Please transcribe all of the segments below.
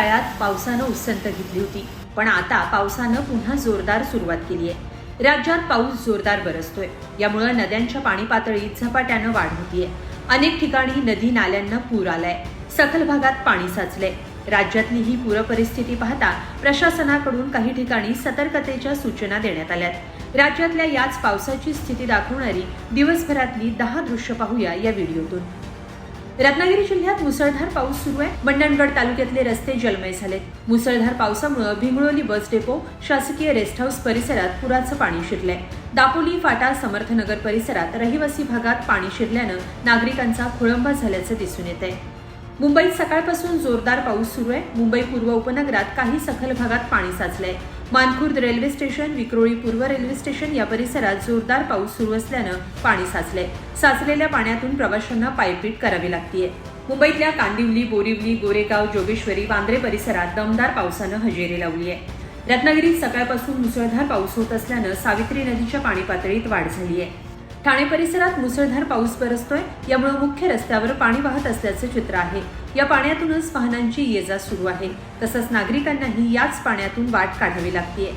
काळात पावसानं उसंत घेतली होती. पण आता पावसानं पुन्हा जोरदार सुरुवात केली आहे. राज्यात पाऊस जोरदार बरसतोय. यामुळे नद्यांच्या पाणी पातळीत झपाट्यानं वाढ होतीये. अनेक ठिकाणी नदी नाल्यांना पूर आलाय. सखल भागात पाणी साचलंय. राज्यातली ही पूरपरिस्थिती पाहता प्रशासनाकडून काही ठिकाणी सतर्कतेच्या सूचना देण्यात आल्यात. राज्यातल्या याच पावसाची स्थिती दाखवणारी दिवसभरातली दहा दृश्य पाहूया या व्हिडिओतून. रत्नागिरी जिल्ह्यात मुसळधार पाऊस सुरू आहे. मंडणगड तालुक्यातले रस्ते जलमय झालेत मुसळधार पावसामुळे भिंगळोली बस डेपो शासकीय रेस्ट हाऊस परिसरात पुराचं पाणी शिरलंय. दापोली फाटा समर्थनगर परिसरात रहिवासी भागात पाणी शिरल्यानं नागरिकांचा खोळंबा झाल्याचं दिसून येत आहे मुंबईत सकाळपासून जोरदार पाऊस सुरू आहे. मुंबई पूर्व उपनगरात काही सखल भागात पाणी साचलंय. मानखुर्द रेल्वे स्टेशन विक्रोळी पूर्व रेल्वे स्टेशन या परिसरात जोरदार पाऊस सुरू असल्यानं पाणी साचलंय. साचलेल्या पाण्यातून प्रवाशांना पायपीट करावी लागतीये. मुंबईतल्या कांदिवली बोरिवली गोरेगाव जोगेश्वरी वांद्रे परिसरात दमदार पावसानं हजेरी लावली आहे रत्नागिरीत सकाळपासून मुसळधार पाऊस होत असल्यानं सावित्री नदीच्या पाणी पातळीत वाढ झाली आहे ठाणे परिसरात मुसळधार पाऊस बरसतोय यामुळे मुख्य रस्त्यावर पाणी वाहत असल्याचं चित्र आहे. या पाण्यातूनच वाहनांची ये जा सुरू आहे. तसंच नागरिकांनाही याच पाण्यातून वाट काढावी लागतीये.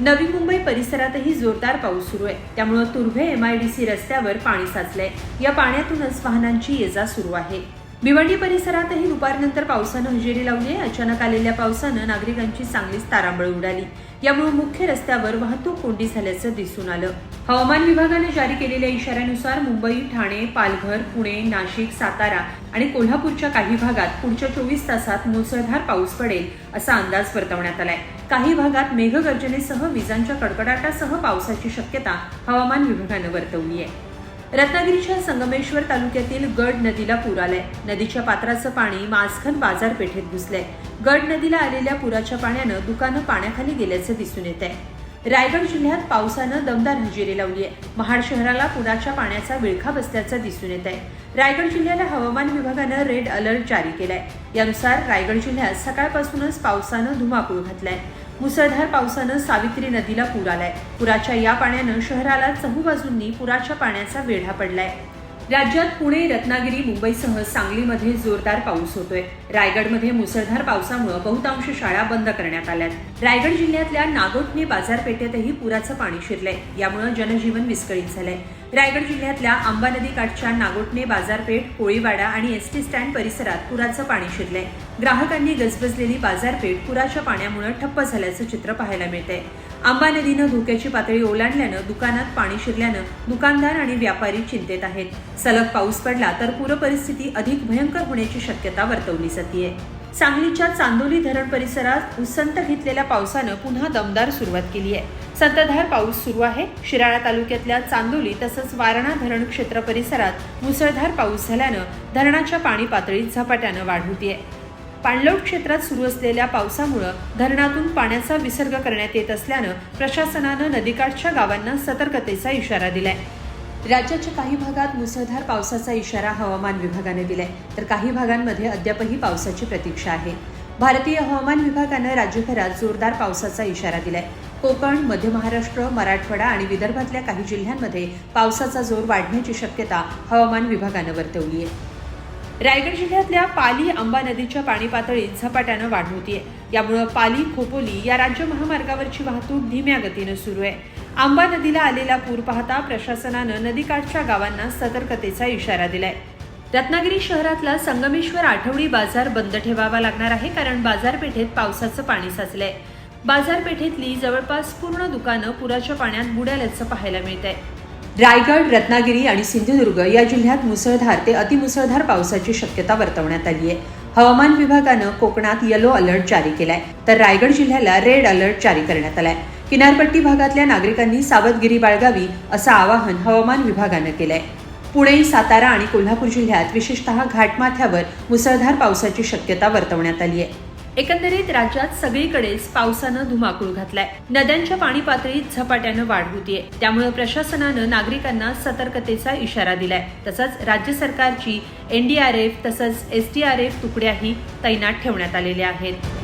नवी मुंबई परिसरातही जोरदार पाऊस सुरू आहे. त्यामुळे तुर्भे एमआयडीसी रस्त्यावर पाणी साचलंय. या पाण्यातूनच वाहनांची ये जा सुरू आहे. भिवंडी परिसरातही दुपारनंतर पावसानं हजेरी लावली आहे. अचानक आलेल्या पावसानं नागरिकांची चांगलीच तारांबळ उडाली. यामुळे मुख्य रस्त्यावर वाहतूक कोंडी झाल्याचं दिसून आलं. हवामान विभागाने जारी केलेल्या इशाऱ्यानुसार मुंबई ठाणे पालघर पुणे नाशिक सातारा आणि कोल्हापूरच्या काही भागात पुढच्या चोवीस तासात मुसळधार पाऊस पडेल असा अंदाज वर्तवण्यात आलाय. काही भागात मेघगर्जनेसह विजांच्या कडकडाटासह पावसाची शक्यता हवामान विभागानं वर्तवली आहे. रत्नागिरीच्या संगमेश्वर तालुक्यातील गड नदीला पूर आलाय. नदीच्या पात्राचं पाणी मासखन बाजारपेठेत घुसलंय. गड नदीला आलेल्या पुराच्या पाण्यानं दुकानं पाण्याखाली गेल्याचं दिसून येत आहे रायगड जिल्ह्यात पावसानं दमदार हजेरी लावली आहे. महाड शहराला पुराच्या पाण्याचा विळखा बसल्याचं दिसून येत आहे रायगड जिल्ह्याला हवामान विभागानं रेड अलर्ट जारी केलाय. यानुसार रायगड जिल्ह्यात सकाळपासूनच पावसानं धुमाकूळ घातलाय. मुसळधार पावसानं सावित्री नदीला पूर आलाय. पुराच्या या पाण्यानं शहराला चहूबाजूंनी पुराच्या पाण्याचा वेढा पडलाय. राज्यात पुणे रत्नागिरी मुंबईसह सांगलीमध्ये जोरदार पाऊस होतोय. रायगडमध्ये मुसळधार पावसामुळे बहुतांश शाळा बंद करण्यात आल्यात. रायगड जिल्ह्यातल्या नागोठणे बाजारपेठेतही पुराचं पाणी शिरलंय. यामुळे जनजीवन विस्कळीत झालंय. रायगड जिल्ह्यातल्या आंबा नदी काठच्या बाजारपेठ कोळीवाडा आणि एस टी स्टँड परिसरात पुराचं पाणी शिरलंय. ग्राहकांनी गजबजलेली बाजारपेठ पुराच्या पाण्यामुळे ठप्प झाल्याचं चित्र पाहायला मिळतंय. आंबा नदीनं धोक्याची पातळी ओलांडल्यानं दुकानात पाणी शिरल्यानं दुकानदार आणि व्यापारी चिंतेत आहेत. सलग पाऊस पडला तर पूरपरिस्थिती अधिक भयंकर होण्याची शक्यता वर्तवली जाते सांगलीच्या चांदोली धरण परिसरात उसंत घेतलेल्या पावसानं पुन्हा दमदार सुरुवात केली आहे. संततधार पाऊस सुरू आहे. शिराळा तालुक्यातल्या चांदोली तसंच वारणा धरण क्षेत्र परिसरात मुसळधार पाऊस झाल्यानं धरणाच्या पाणी पातळीत झपाट्यानं वाढ होती आहे पाणलोट क्षेत्रात सुरू असलेल्या पावसामुळं धरणातून पाण्याचा विसर्ग करण्यात येत असल्यानं प्रशासनानं नदीकाठच्या गावांना सतर्कतेचा इशारा दिलाय. राज्याच्या काही भागात मुसळधार पावसाचा इशारा हवामान विभागाने दिलाय. तर काही भागांमध्ये अद्यापही पावसाची प्रतीक्षा आहे. भारतीय हवामान विभागानं राज्यभरात जोरदार पावसाचा इशारा दिलाय. कोकण मध्य महाराष्ट्र मराठवाडा आणि विदर्भातल्या काही जिल्ह्यांमध्ये पावसाचा जोर वाढण्याची शक्यता हवामान विभागानं वर्तवली आहे रायगड जिल्ह्यातल्या पाली आंबा नदीच्या पाणी पातळीत झपाट्यानं वाढ होतीये. यामुळं पाली खोपोली या राज्य महामार्गावरची वाहतूक धीम्या गतीनं सुरू आहे. आंबा नदीला आलेला पूर पाहता प्रशासनानं नदीकाठच्या गावांना सतर्कतेचा इशारा दिलाय. रत्नागिरी शहरातला संगमेश्वर आठवडी बाजार बंद ठेवावा लागणार आहे कारण बाजारपेठेत पावसाचं पाणी साचलंय. बाजारपेठेतली जवळपास पूर्ण दुकानं पुराच्या पाण्यात बुडाल्याचं पाहायला मिळत आहे रायगड रत्नागिरी आणि सिंधुदुर्ग या जिल्ह्यात मुसळधार ते अतिमुसळधार पावसाची शक्यता वर्तवण्यात आली आहे. हवामान विभागानं कोकणात येलो अलर्ट जारी केलाय तर रायगड जिल्ह्याला रेड अलर्ट जारी करण्यात आलाय. किनारपट्टी भागातल्या नागरिकांनी सावधगिरी बाळगावी असं आवाहन हवामान विभागानं केलंय. पुणे सातारा आणि कोल्हापूर जिल्ह्यात विशेषतः घाटमाथ्यावर मुसळधार पावसाची शक्यता वर्तवण्यात आली आहे एकंदरीत राज्यात सगळीकडेच पावसानं धुमाकूळ घातलाय. नद्यांच्या पाणी पातळीत झपाट्यानं वाढ होतीये. त्यामुळे प्रशासनानं नागरिकांना सतर्कतेचा इशारा दिलाय. तसंच राज्य सरकारची एनडीआरएफ तसंच एसडीआरएफ तुकड्याही तैनात ठेवण्यात आलेल्या आहेत.